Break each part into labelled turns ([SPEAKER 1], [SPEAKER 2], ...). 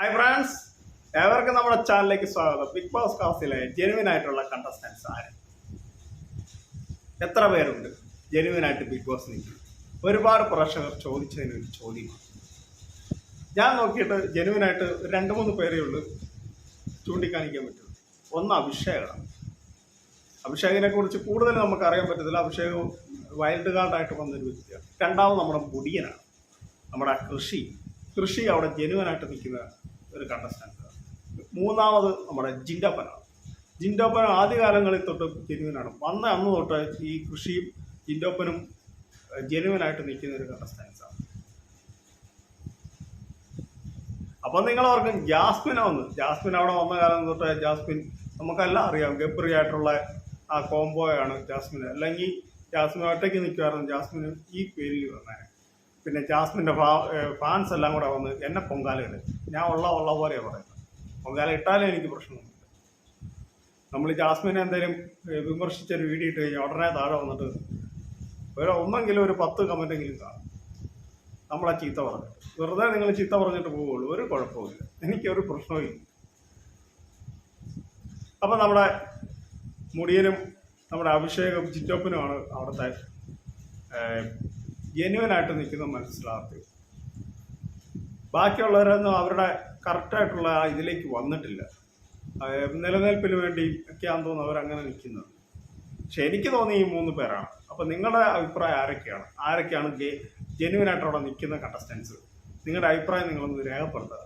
[SPEAKER 1] Hi friends ഏവർക്കും നമ്മുടെ ചാനലിലേക്ക് സ്വാഗതം. ബിഗ് ബോസ് കാസിലെ ജെനുവിൻ ആയിട്ടുള്ള കണ്ടസ്റ്റൻസ് ആര്? എത്ര പേരുണ്ട്? ജെനുവിൻ ആയിട്ട് ബിഗ് ബോസ് നിൽക്കും ഒരുപാട് പ്രേക്ഷകർ ചോദിച്ചതിന് ഒരു ചോദ്യമാണ്. ഞാൻ നോക്കിയിട്ട് ജെനുവിൻ ആയിട്ട് രണ്ട് മൂന്ന് പേരേ ഉള്ളൂ ചൂണ്ടിക്കാണിക്കാൻ പറ്റുള്ളൂ. ഒന്ന് അഭിഷേകാണ്. അഭിഷേകിനെ കുറിച്ച് കൂടുതൽ നമുക്ക് അറിയാൻ പറ്റത്തില്ല. അഭിഷേക് വൈൽഡ് കാർഡായിട്ട് വന്നൊരു വ്യക്തിയാണ്. രണ്ടാമത് നമ്മുടെ മുടിയനാണ്. നമ്മുടെ കൃഷി. കൃഷി അവിടെ ജെനുവനായിട്ട് നിൽക്കുന്ന ഒരു കണ്ടസ്റ്റൻസ് മൂന്നാമത് നമ്മുടെ ജിൻഡപ്പനാണ് ജിൻഡോപ്പൻ ആദ്യകാലങ്ങളിൽ തൊട്ട് ജെനുവനാണ് വന്ന അന്ന് തൊട്ട് ഈ കൃഷിയും ജിൻഡോപ്പനും ജെനുവനായിട്ട് നിൽക്കുന്ന ഒരു കണ്ടസ്റ്റൻസ് ആണ്. അപ്പം നിങ്ങൾ ഓർക്കും ജാസ്മിൻ വന്ന് ജാസ്മിൻ അവിടെ വന്ന കാലം തൊട്ട് ജാസ്മിൻ നമുക്കെല്ലാം അറിയാം. ഗബ്രി ആയിട്ടുള്ള ആ കോംബോയാണ് ജാസ്മിൻ അല്ലെങ്കിൽ ജാസ്മിൻ ഒറ്റയ്ക്ക് നിൽക്കുമായിരുന്നു. ജാസ്മിന് ഈ പേരിൽ വന്നേനെ പിന്നെ ജാസ്മിന്റെ ഫാ ഫാൻസ് എല്ലാം കൂടെ വന്ന് എന്നെ പൊങ്കാല ഇടും ഞാൻ ഉള്ള ഉള്ള പോലെയാണ് പറയുന്നത്. പൊങ്കാല ഇട്ടാലേ എനിക്ക് പ്രശ്നമൊന്നുമില്ല. നമ്മൾ ജാസ്മിനെ എന്തെങ്കിലും വിമർശിച്ചൊരു വീഡിയോ ഇട്ട് കഴിഞ്ഞാൽ ഉടനെ താഴെ വന്നിട്ട് ഒരു ഒന്നെങ്കിലും ഒരു പത്ത് കമന്റെങ്കിലും കാണും. നമ്മളെ ചീത്ത പറഞ്ഞു. വെറുതെ നിങ്ങൾ ചീത്ത പറഞ്ഞിട്ട് പോവുള്ളൂ. ഒരു കുഴപ്പമില്ല എനിക്കൊരു പ്രശ്നവും അപ്പം നമ്മുടെ മുടിയനും നമ്മുടെ അഭിഷേകം ചിറ്റോപ്പനുമാണ് അവിടുത്തെ ജെന്യുവനായിട്ട് നിൽക്കുന്ന മനസ്സിലാക്കുക ബാക്കിയുള്ളവരൊന്നും അവരുടെ കറക്റ്റായിട്ടുള്ള ഇതിലേക്ക് വന്നിട്ടില്ല. നിലനിൽപ്പിന് വേണ്ടി ഒക്കെയാണെന്ന് തോന്നുന്നു അവരങ്ങനെ നിൽക്കുന്നത്. പക്ഷെ എനിക്ക് തോന്നി ഈ മൂന്ന് പേരാണ്. അപ്പം നിങ്ങളുടെ അഭിപ്രായം ആരൊക്കെയാണ്? ആരൊക്കെയാണ് ജെന്യുവനായിട്ട് അവിടെ നിൽക്കുന്ന കണ്ടസ്റ്റൻസ് നിങ്ങളുടെ അഭിപ്രായം നിങ്ങളൊന്ന് രേഖപ്പെടുത്തുക.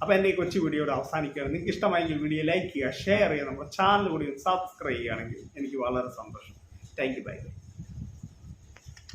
[SPEAKER 1] അപ്പോൾ എന്റെ ഈ കൊച്ചു വീഡിയോയുടെ അവസാനിക്കുകയാണ്. നിങ്ങൾക്ക് ഇഷ്ടമായെങ്കിൽ വീഡിയോ ലൈക്ക് ചെയ്യുക ഷെയർ ചെയ്യുക നമ്മുടെ ചാനൽ കൂടി സബ്സ്ക്രൈബ് ചെയ്യുകയാണെങ്കിൽ എനിക്ക് വളരെ സന്തോഷം. Thank you by